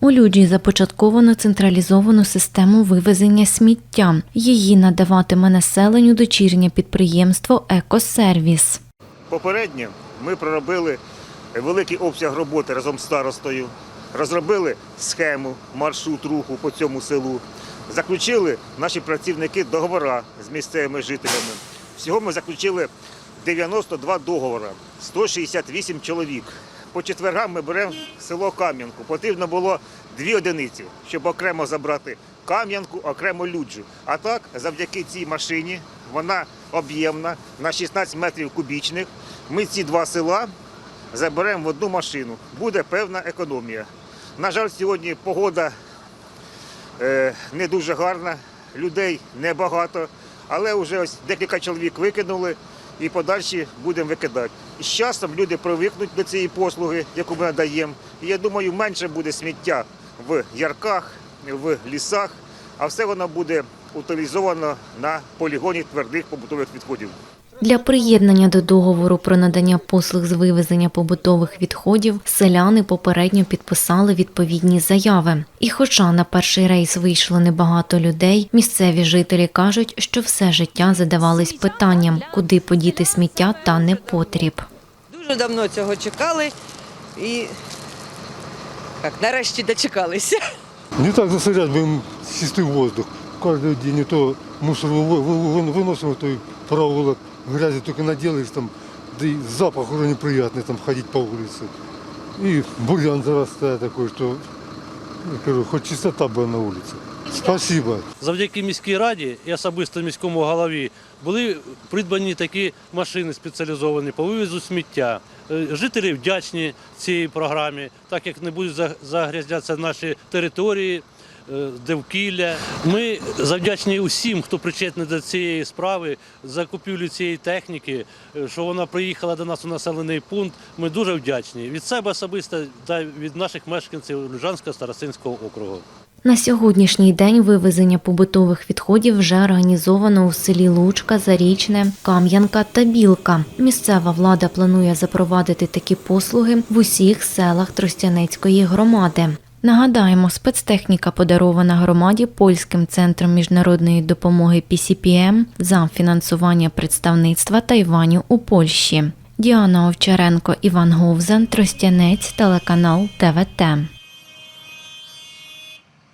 У Люджі започатковано централізовану систему вивезення сміття. Її надаватиме населенню дочірнє підприємство Екосервіс. Попередньо ми проробили великий обсяг роботи разом з старостою, розробили схему, маршрут руху по цьому селу, заключили наші працівники договори з місцевими жителями. Всього ми заключили 92 договори, 168 чоловік. По четвергам ми беремо село Кам'янку. Потрібно було дві одиниці, щоб окремо забрати Кам'янку, окремо люджу. А так, завдяки цій машині, вона об'ємна на 16 метрів кубічних. Ми ці два села заберемо в одну машину. Буде певна економія. На жаль, сьогодні погода е, не дуже гарна, людей небагато, але вже ось декілька чоловік викинули і подальші будемо викидати. З часом люди привикнуть до цієї послуги, яку ми надаємо. І я думаю, менше буде сміття в ярках, в лісах, а все воно буде утилізовано на полігоні твердих побутових відходів. Для приєднання до договору про надання послуг з вивезення побутових відходів селяни попередньо підписали відповідні заяви. І хоча на перший рейс вийшло небагато людей, місцеві жителі кажуть, що все життя задавались питанням, куди подіти сміття та непотріб. Дуже давно цього чекали і як, нарешті дочекалися. Не так засорять будем чистый воздух. Каждый день не то мусор вы- вы- вы- выносим, то и проволок грязи только наделаешь там, да и запах уже неприятный там ходить по улице. И бурьян зарастает такой, что я говорю, хоть чистота была на улице. Спасибо. Завдяки міській раді і особисто міському голові були придбані такі машини спеціалізовані по вивезу сміття. Е, Жителі вдячні цій програмі, так як не будуть за- загрязнятися наші території, довкілля. Ми завдячні усім, хто причетний до цієї справи, закупівлю цієї техніки, е, що вона приїхала до нас у населений пункт. Ми дуже вдячні від себе особисто та від наших мешканців Люжанського старостинського округу. На сьогоднішній день вивезення побутових відходів вже організовано у селі Лучка, Зарічне, Кам'янка та Білка. Місцева влада планує запровадити такі послуги в усіх селах Тростянецької громади. Нагадаємо, спецтехніка подарована громаді польським центром міжнародної допомоги PCPM за фінансування представництва Тайваню у Польщі. Діана Овчаренко, Іван Говзан, Тростянець, телеканал ТВТ.